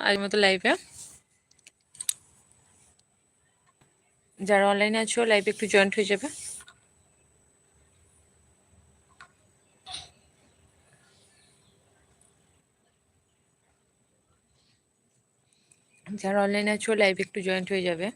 আজ মতো লাইভে যারা অনলাইনে আছো লাইভে একটু জয়েন্ট হয়ে যাবে। যারা অনলাইনে আছো লাইভে একটু জয়েন্ট হয়ে যাবে।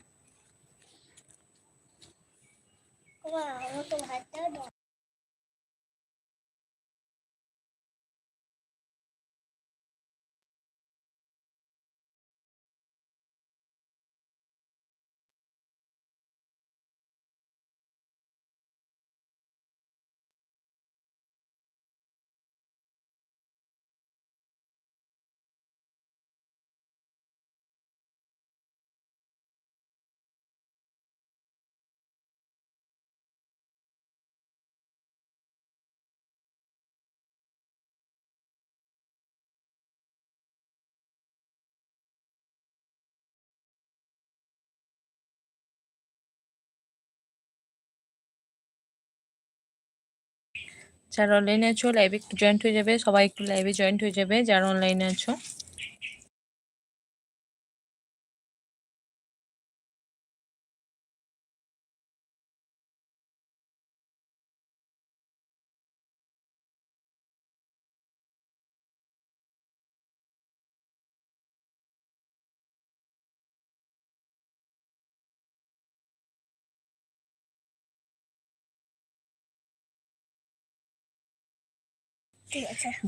যারা অনলাইনে আছো লাইভে জয়েন্ট হয়ে যাবে, সবাই একটু লাইভে জয়েন্ট হয়ে যাবে, যারা অনলাইনে আছো।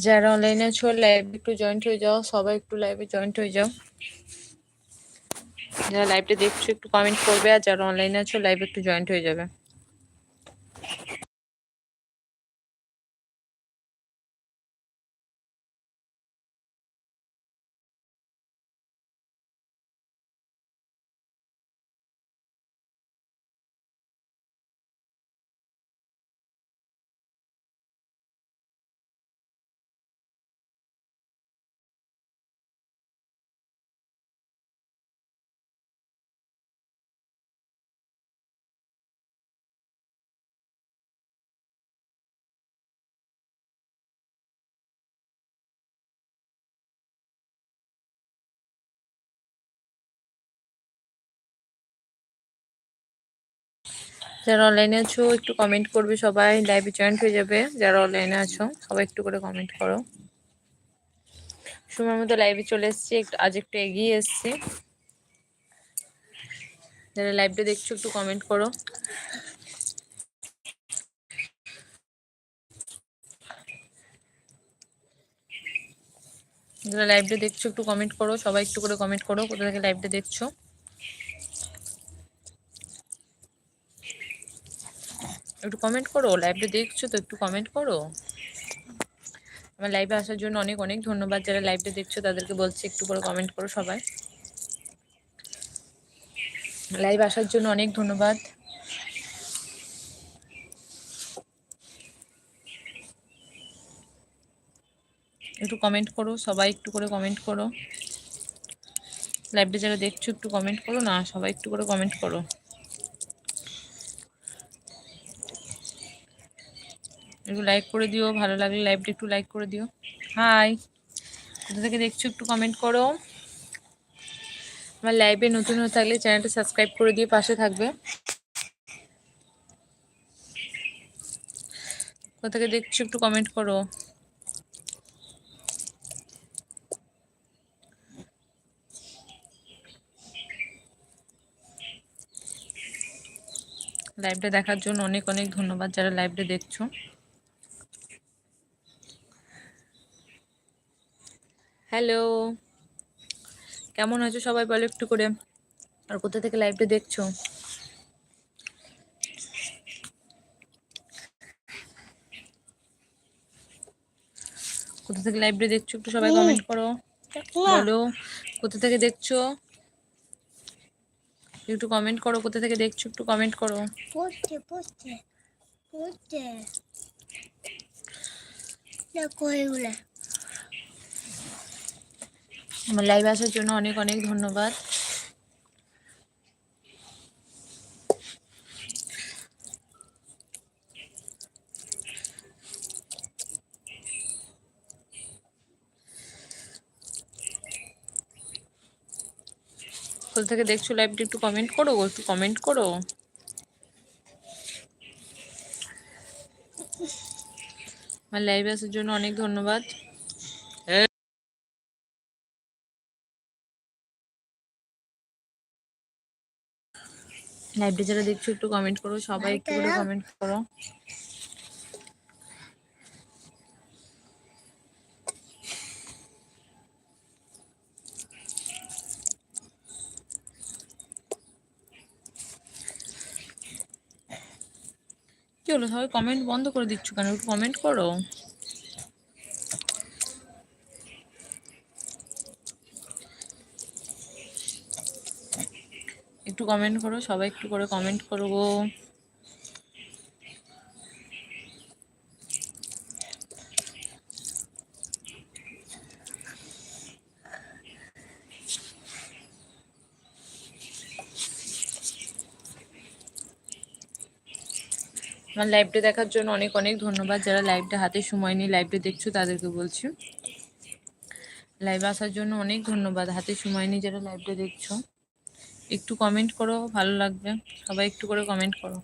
যারা অনলাইনে আছো লাইভে একটু জয়েন্ট হয়ে যাও, সবাই একটু লাইভে জয়েন্ট হয়ে যাও। যারা লাইভটা দেখছ একটু কমেন্ট করবে, আর যারা অনলাইনে আছো লাইভে একটু জয়েন্ট হয়ে যাবে। যারা অনলাইনে আছো, একটু কমেন্ট করবে সবাই লাইভে জয়েন্ট হয়ে যাবে। যারা অনলাইনে আছো, সবাই একটু করে কমেন্ট করো। সময় মতো লাইভে চলে এসছি, একটু, আজ একটু এগিয়ে এসছি। যারা লাইভটা দেখছ, একটু কমেন্ট করো। যারা লাইভটা দেখছ, একটু কমেন্ট করো। সবাই একটু করে কমেন্ট করো, কোথা থেকে লাইভটা দেখছ। একটু কমেন্ট করো লাইভটা দেখছ তো একটু কমেন্ট করো? আমার লাইভে আসার জন্য অনেক অনেক ধন্যবাদ। যারা লাইভটা দেখছ তাদেরকে বলছি একটু করে কমেন্ট করো সবাই। লাইভ আসার জন্য অনেক ধন্যবাদ। একটু কমেন্ট করো, সবাই একটু করে কমেন্ট করো। লাইভটা যারা দেখছ একটু কমেন্ট করো, না সবাই একটু করে কমেন্ট করো। একটু লাইক করে দিও, ভালো লাগলে লাইভটা একটু লাইক করে দিও। হাই কোথা থেকে দেখছ একটু কমেন্ট করো। আমার লাইভে নতুন হয়ে থাকলে চ্যানেলটা সাবস্ক্রাইব করে দিয়ে পাশে থাকবে। কোথা থেকে দেখছ একটু কমেন্ট করো। লাইভটা দেখার জন্য অনেক অনেক ধন্যবাদ যারা লাইভটা দেখছ। হ্যালো। কেমন আছো সবাই বলো একটু করে। আর কোথা থেকে লাইভটা দেখছ? কোথা থেকে লাইভটা দেখছ একটু সবাই কমেন্ট করো। বলো, কোথা থেকে দেখছ? একটু কমেন্ট করো, কোথা থেকে দেখছ একটু কমেন্ট করো। দেখো এগুলো। আমার লাইভ আসার জন্য অনেক অনেক ধন্যবাদ। কোথা থেকে দেখছ লাইভটা একটু কমেন্ট করো একটু কমেন্ট করো। আমার লাইভে আসার জন্য অনেক ধন্যবাদ। লাইভটা যারা দেখছ একটু কমেন্ট করো সবাই একটু করে কমেন্ট করো। কি হলো? সবাই কমেন্ট বন্ধ করে দিচ্ছ কেন? একটু কমেন্ট করো। কমেন্ট করো, সবাই একটু করে কমেন্ট করো গো। আমার লাইভটা দেখার জন্য অনেক অনেক ধন্যবাদ। যারা লাইভটা হাতে সময় নিয়ে লাইভটা দেখছ, তাদেরকে বলছি। লাইভে আসার জন্য অনেক ধন্যবাদ। হাতে সময় নিয়ে যারা লাইভটা দেখছ। একটু কমেন্ট করো ভালো লাগবে। সবাই একটু করে কমেন্ট করো।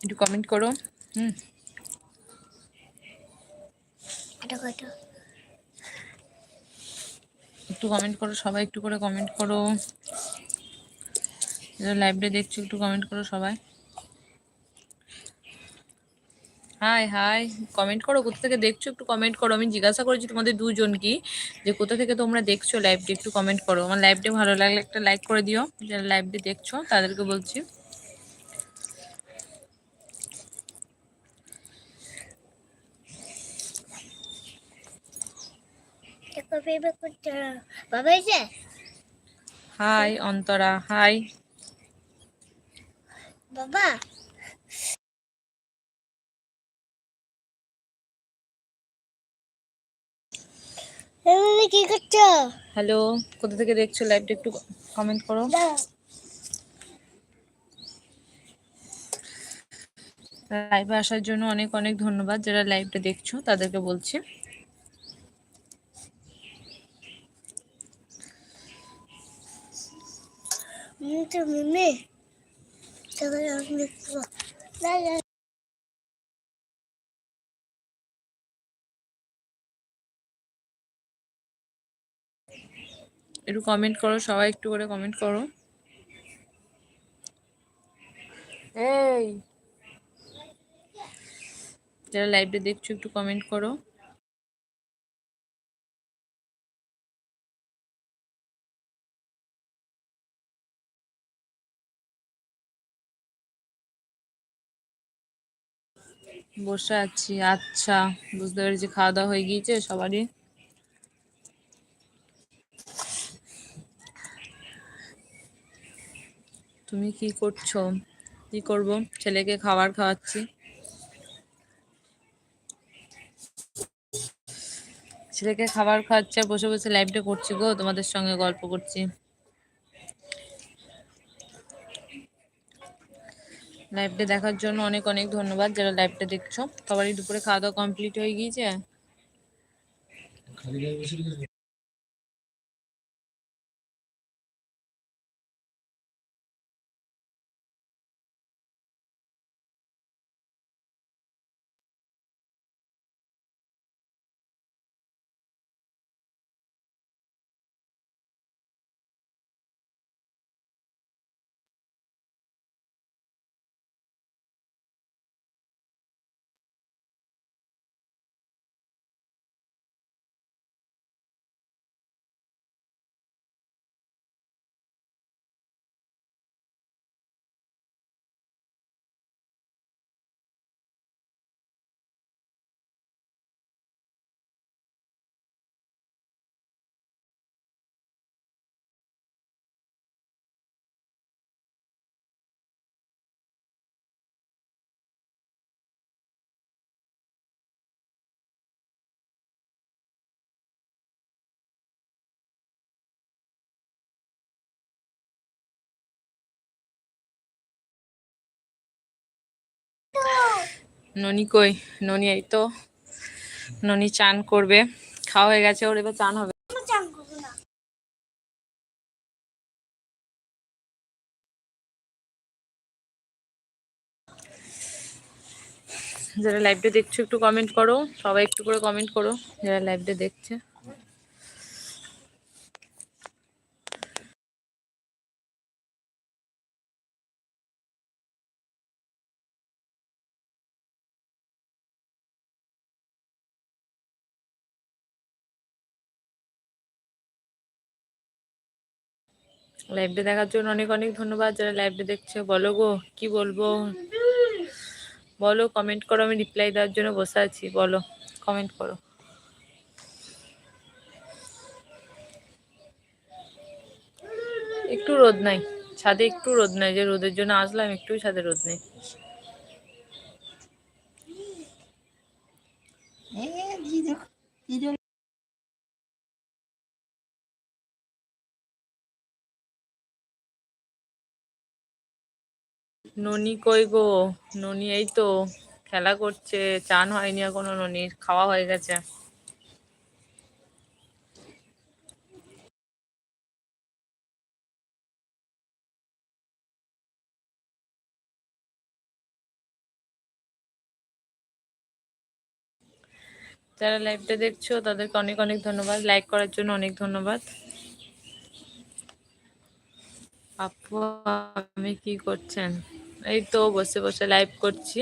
একটু কমেন্ট করো হুম। একটু কমেন্ট করো সবাই একটু করে কমেন্ট করো। লাইভটা দেখছ একটু কমেন্ট করো সবাই। হাই হাই কমেন্ট করো কোথা থেকে দেখছ একটু কমেন্ট করো। আমি জিজ্ঞাসা করেছি তোমাদের দুজন কি যে কোথা থেকে তোমরা দেখছ লাইভটা একটু কমেন্ট করো। আমার লাইভটা ভালো লাগলে একটা লাইক করে দিও। যারা লাইভটা দেখছ তাদেরকে বলছি। হাই অন্তরা। হাই বাবা। কি করছ? হ্যালো কোথা থেকে দেখছ? লাইভটা একটু কমেন্ট করো। লাইভে আসার জন্য অনেক অনেক ধন্যবাদ। যারা লাইভটা দেখছ তাদেরকে বলছি। মিমি তখন আমি দেখব না না একটু কমেন্ট করো সবাই একটু করে কমেন্ট করো। এই। যারা লাইভটা দেখছ একটু কমেন্ট করো। বসে আছি আচ্ছা বুঝতে পেরেছি খাওয়া দাওয়া হয়ে গিয়েছে সবারই। তুমি কি করছ? কি করব? ছেলেকে খাবার খাওয়াচ্ছি। ছেলেকে খাবার খাওয়াচ্ছি বসে বসে লাইভটা করছি গো, তোমাদের সঙ্গে গল্প করছি। লাইভটা দেখার জন্য অনেক অনেক ধন্যবাদ, যারা লাইভটা দেখছ। সবারই দুপুরে খাওয়া দাওয়া কমপ্লিট হয়ে গিয়েছে? ননি কই? ননি এই তো, ননি চান করবে। খাওয়া হয়ে গেছে, ওর এবার চান হবে। যারা লাইভটা দেখছ, একটু কমেন্ট করো। সবাই একটু করে কমেন্ট করো, যারা লাইভটা দেখছে। লাইভটা দেখার জন্য অনেক অনেক ধন্যবাদ যারা লাইভটা দেখছে বলো গো কি বলব বলো কমেন্ট করো আমি রিপ্লাই দেওয়ার জন্য বসে আছি বলো কমেন্ট করো একটু রোদ নাই ছাদে একটু রোদ নাই যে রোদের জন্য আসলাম একটু ছাদে রোদ নেই ননি কই গো? ননি এই তো খেলা করছে, চান হয়নি এখনও ননির, খাওয়া হয়ে গেছে। যারা লাইভটা দেখছ, তাদেরকে অনেক অনেক ধন্যবাদ। লাইক করার জন্য অনেক ধন্যবাদ। আপু আমি কি করছেন? এই তো বসে বসে লাইভ করছি।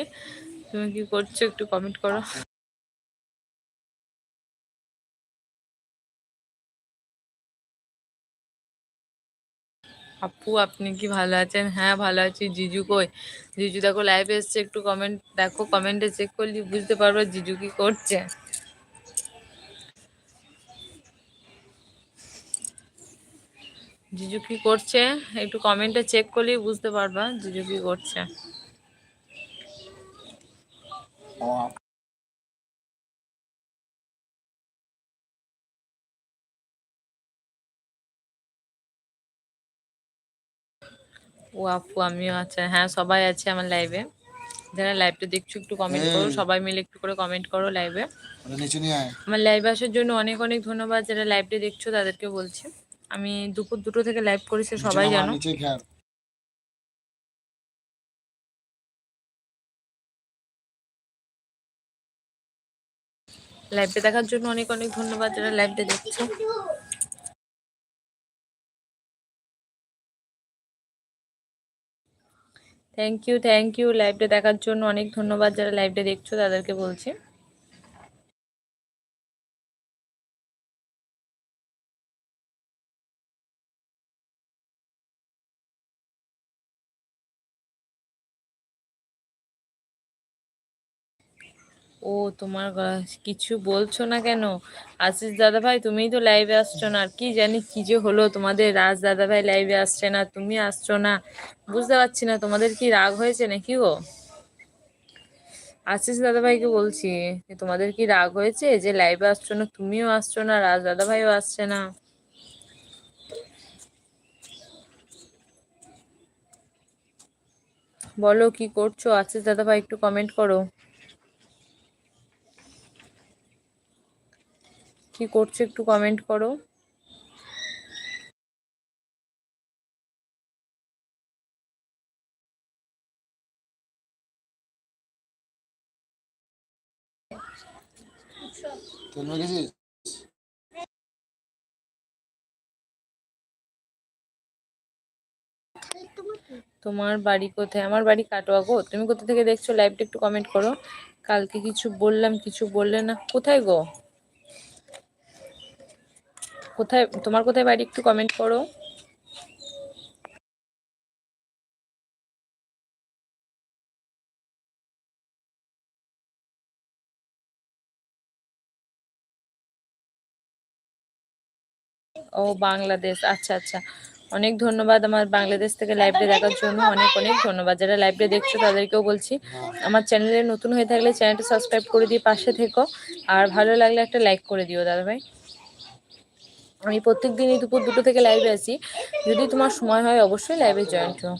তুমি কি করছ একটু কমেন্ট করো। আপু, আপনি কি ভালো আছেন? হ্যাঁ ভালো আছি। জিজু কই? জিজু দেখো লাইভে এসছে, একটু কমেন্ট দেখো। কমেন্টে চেক করলি বুঝতে পারব জিজু কি করছে। জিজু কি করছে? একটু কমেন্টে চেক করলেই বুঝতে পারবা জিজু কি করছে। ও আপু আমিও আছে। হ্যাঁ সবাই আছে আমার লাইভে যারা লাইভটা দেখছ একটু কমেন্ট করো সবাই মিলে একটু করে কমেন্ট করো লাইভে আমার লাইভে আসার জন্য অনেক অনেক ধন্যবাদ। যারা লাইভটা দেখছ তাদেরকে বলছি। আমি দুপুর দুটো থেকে লাইভ করেছি সবাই জানো। খেয়াল। দেখার জন্য অনেক অনেক ধন্যবাদ যারা লাইভটা দেখছ। থ্যাংক ইউ থ্যাংক ইউ লাইভটা দেখার জন্য অনেক ধন্যবাদ যারা লাইভটা দেখছ তাদেরকে বলছি। ও তোমার কিছু বলছো না কেন? আশিস দাদা ভাই তুমিই তো লাইভে আসছো না। আর কি জানি কি যে হলো তোমাদের? রাজ দাদা ভাই লাইভে আসছে না, তুমি আসছো না। বুঝতে পারছি না, তোমাদের কি রাগ হয়েছে নাকি গো? আশিস দাদা ভাইকে বলছি যে, তোমাদের কি রাগ হয়েছে যে লাইভে আসছো না, তুমিও আসছো না রাজ দাদা ভাইও আসছে না? বলো কি করছ? আশিস দাদা ভাই একটু কমেন্ট করো। কি করছ একটু কমেন্ট করো। তোমার বাড়ি কোথায়? আমার বাড়ি কাটোয়া গো। তুমি কোথা থেকে দেখছ? লাইভটা একটু কমেন্ট করো। কালকে কিছু বললাম কিছু বললে না। কোথায় গো? কোথায়, তোমার কোথায় বাড়ি একটু কমেন্ট করো। ও বাংলাদেশ আচ্ছা আচ্ছা। অনেক ধন্যবাদ আমার বাংলাদেশ থেকে লাইভটা দেখার জন্য। অনেক অনেক ধন্যবাদ। যারা লাইভটা দেখছ তাদেরকেও বলছি, আমার চ্যানেলে নতুন হয়ে থাকলে চ্যানেলটা সাবস্ক্রাইব করে দিয়ে পাশে থেকো। আর ভালো লাগলে একটা লাইক করে দিও দাদা ভাই আমি প্রত্যেক দিনই দুপুর দুটো থেকে লাইভে আসি যদি তোমার সময় হয়, অবশ্যই লাইভে জয়েন্ট হও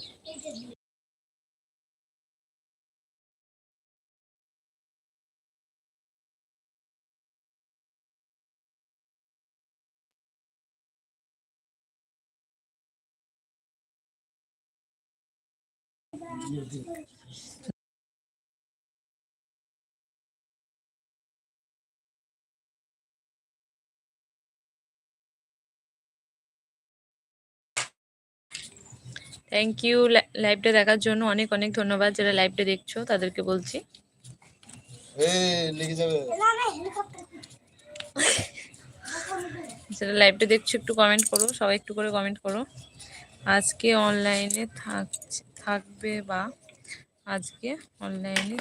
থ্যাংক ইউ লাইভটা দেখার জন্য অনেক অনেক ধন্যবাদ যারা লাইভটা দেখছ তাদেরকে বলছি। যারা লাইভটা দেখছ একটু কমেন্ট করো সবাই একটু করে কমেন্ট করো। আজকে অনলাইনে থাক থাকবে বা আজকে অনলাইনে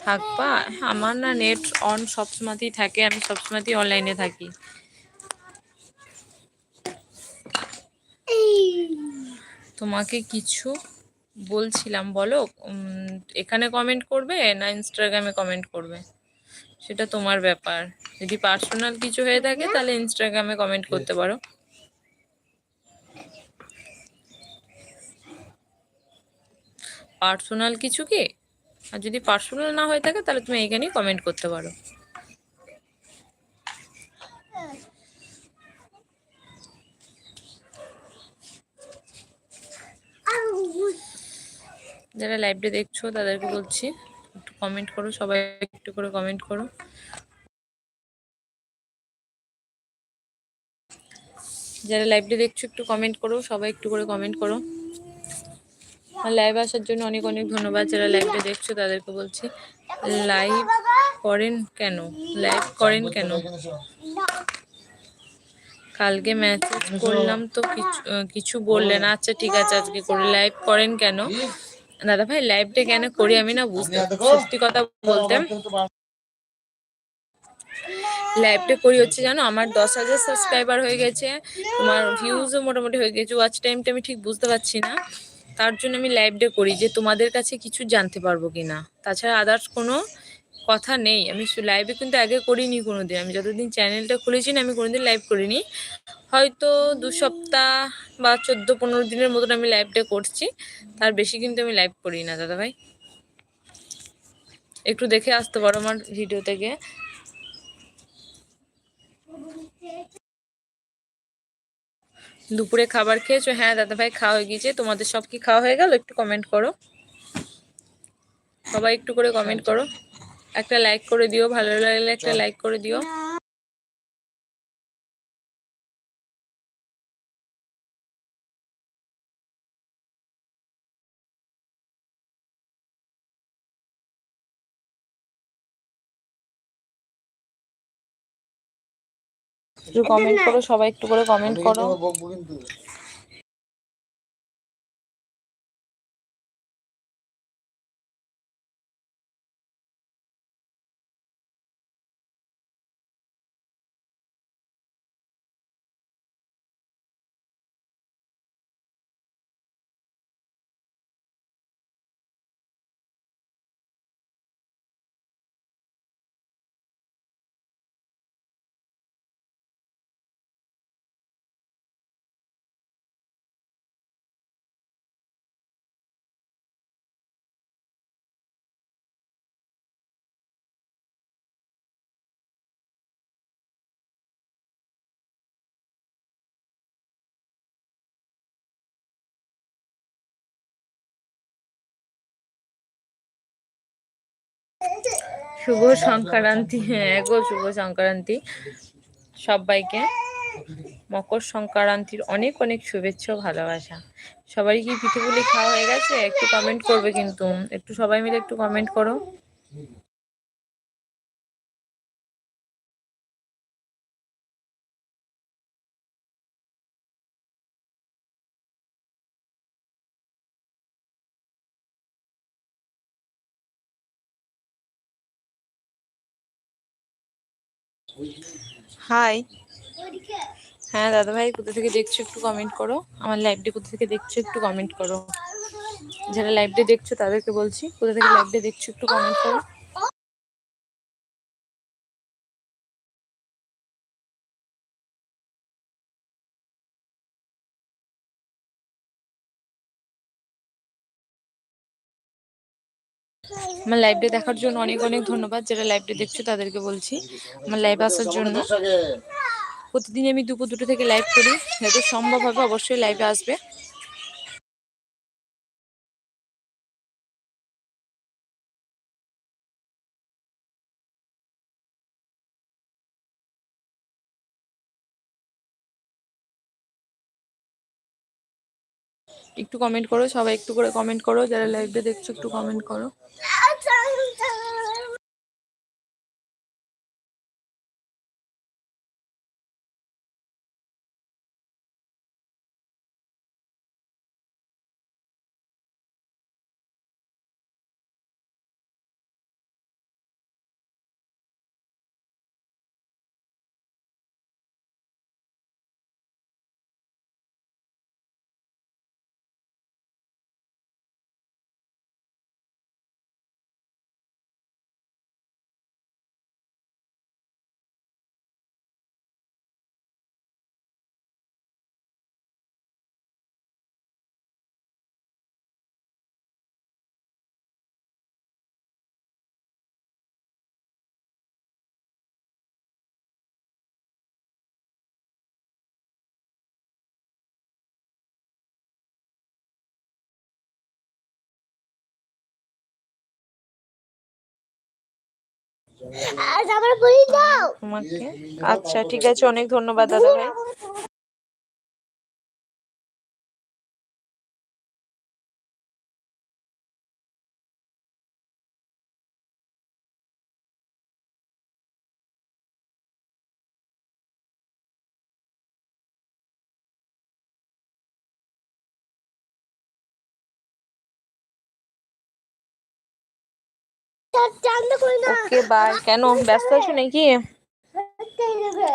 থাকবা? আমার না নেট অন সবসময়তেই থাকে আমি সবসময়তেই অনলাইনে থাকি। তোমাকে কিছু বলছিলাম বলো? এখানে কমেন্ট করবে না ইনস্টাগ্রামে কমেন্ট করবে? সেটা তোমার ব্যাপার। যদি পার্সোনাল কিছু হয়ে থাকে তাহলে ইনস্টাগ্রামে কমেন্ট করতে পারো। পার্সোনাল কিছু কি? আর যদি পার্সোনাল না হয়ে থাকে তাহলে তুমি এখানেই কমেন্ট করতে পারো যারা লাইভটা দেখছ, তাদেরকে বলছি, একটু কমেন্ট করো, সবাই একটু করে কমেন্ট করো। যারা লাইভটা দেখছ, একটু কমেন্ট করো, সবাই একটু করে কমেন্ট করো। লাইভ আসার জন্য অনেক অনেক ধন্যবাদ, যারা লাইভটা দেখছ, তাদেরকে বলছি লাইভ করেন কেন? লাইভ করেন কেন? কালকে মেসেজ করলাম তো কিছু কিছু বললেন আচ্ছা ঠিক আছে, আজকে করে। লাইভ করেন কেন? দাদা ভাই লাইভটা কেন করি আমি না বুঝতে কথা বলতে লাইভটা করি হচ্ছে জানো, আমার দশ হাজার সাবস্ক্রাইবার হয়ে গেছে, তোমার ভিউজও মোটামুটি হয়ে গেছে ওয়াচ টাইমটা আমি ঠিক বুঝতে পারছি না। তার জন্য আমি লাইভটা করি, যে তোমাদের কাছে কিছু জানতে পারব কিনা। তাছাড়া আদার্স কোনো কথা নেই। আমি লাইভে কিন্তু আগে করিনি কোনোদিন। আমি যতদিন চ্যানেলটা খুলেছি না আমি কোনোদিন লাইভ করিনি। হয়তো দু সপ্তাহ বা চোদ্দ পনেরো দিনের মতন আমি লাইভটা করছি। তার বেশি কিন্তু আমি লাইভ করি না দাদা ভাই একটু দেখে আসতে পারো আমার ভিডিও থেকে। দুপুরে খাবার খেয়েছো? হ্যাঁ দাদা ভাই খাওয়া হয়ে গিয়েছে। তোমাদের সব কি খাওয়া হয়ে গেল? একটু কমেন্ট করো। সবাই একটু করে কমেন্ট করো। একটা লাইক করে দিও ভালো লাগলে একটা লাইক করে দিও। একটু কমেন্ট করো সবাই একটু করে কমেন্ট করো। শুভ সংক্রান্তি হ্যাঁ গো শুভ সংক্রান্তি সবাইকে। মকর সংক্রান্তির অনেক অনেক শুভেচ্ছা ভালোবাসা। সবাই কি পিঠে পুলি খাওয়া হয়ে গেছে? একটু কমেন্ট করবে কিন্তু। একটু সবাই মিলে একটু কমেন্ট করো। হাই হ্যাঁ দাদা ভাই কোথা থেকে দেখছ একটু কমেন্ট করো। আমার লাইভটি কোথা থেকে দেখছ একটু কমেন্ট করো। যারা লাইভটি দেখছ তাদেরকে বলছি, কোথা থেকে লাইভটি দেখছ একটু কমেন্ট করো। আমার লাইভটি দেখার জন্য অনেক অনেক ধন্যবাদ। যারা লাইভটা দেখছ, তাদেরকে বলছি, আমার লাইভ আসার জন্য। প্রতিদিন আমি দুপুর দুটো থেকে লাইভ করি। যাতে সম্ভব হবে, অবশ্যই লাইভে আসবে। একটু কমেন্ট করো সবাই একটু করে কমেন্ট করো যারা লাইভে দেখছ একটু কমেন্ট করো। আচ্ছা ঠিক আছে অনেক ধন্যবাদ দাদা ভাই। ওকে বাই কেন ব্যস্ত আছো নাকি?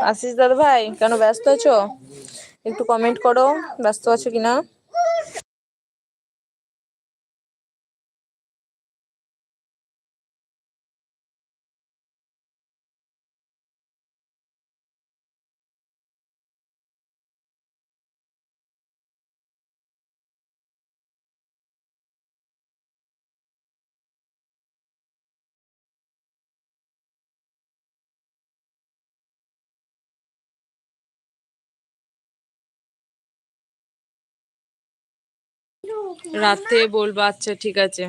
আশিস দাদা ভাই কেন ব্যস্ত আছো? একটু কমেন্ট করো ব্যস্ত আছো কিনা? রাতে বলব আচ্ছা ঠিক আছে।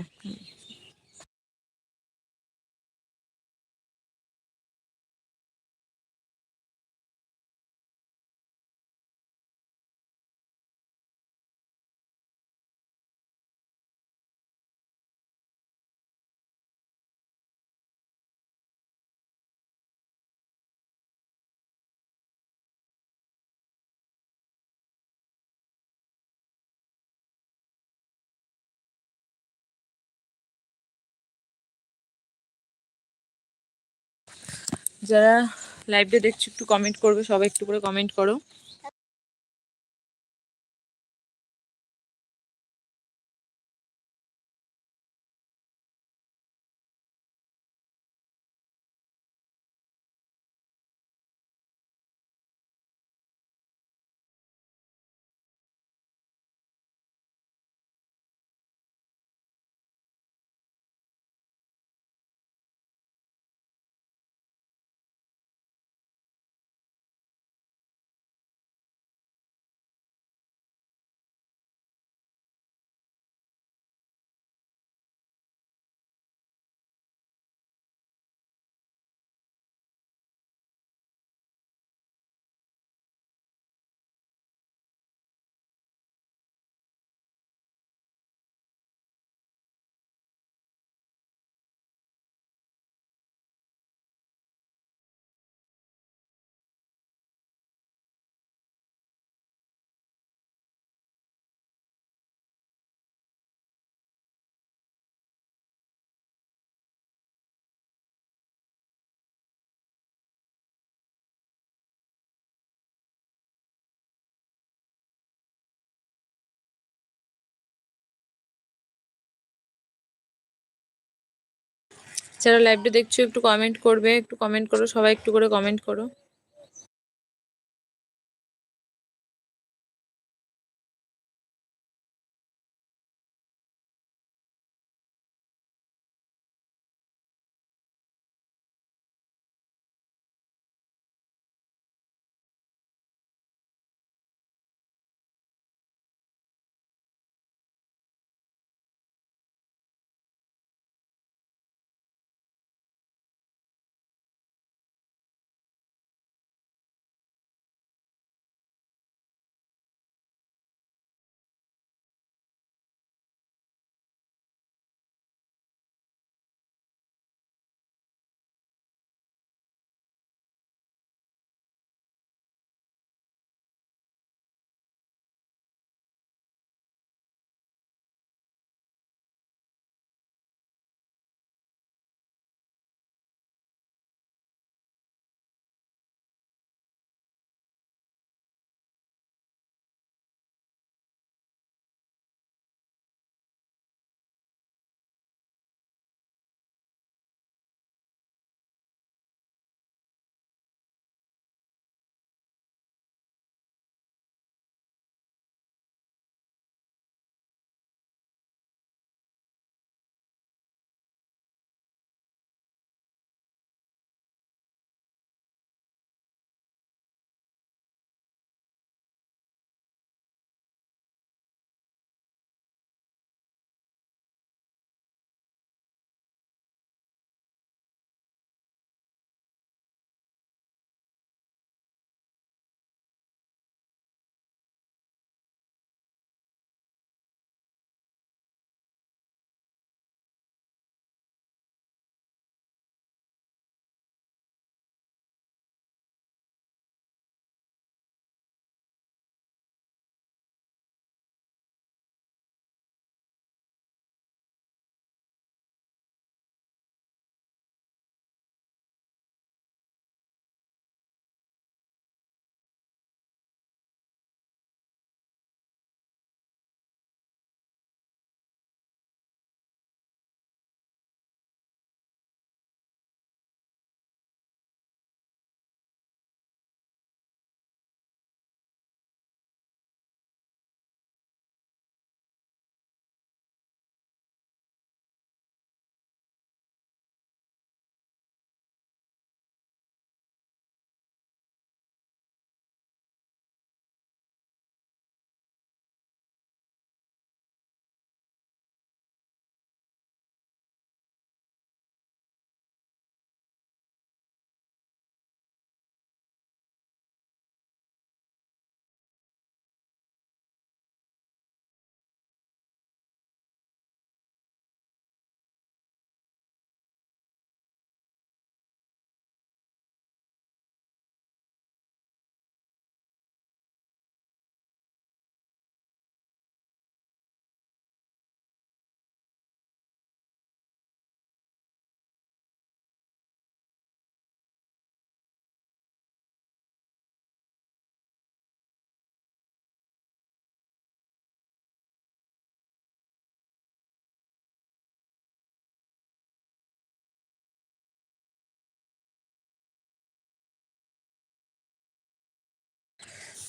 যারা লাইভটা দেখছ একটু কমেন্ট করবে সবাই একটু করে কমেন্ট করো। যারা লাইভটা দেখছ একটু কমেন্ট করবে একটু কমেন্ট করো সবাই একটু করে কমেন্ট করো।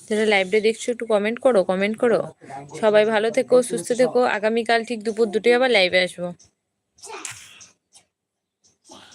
যারা লাইভটা দেখছ, একটু কমেন্ট করো কমেন্ট করো। সবাই ভালো থেকো, সুস্থ থেকো। আগামীকাল ঠিক দুপুর দুটোই আবার লাইভে আসব।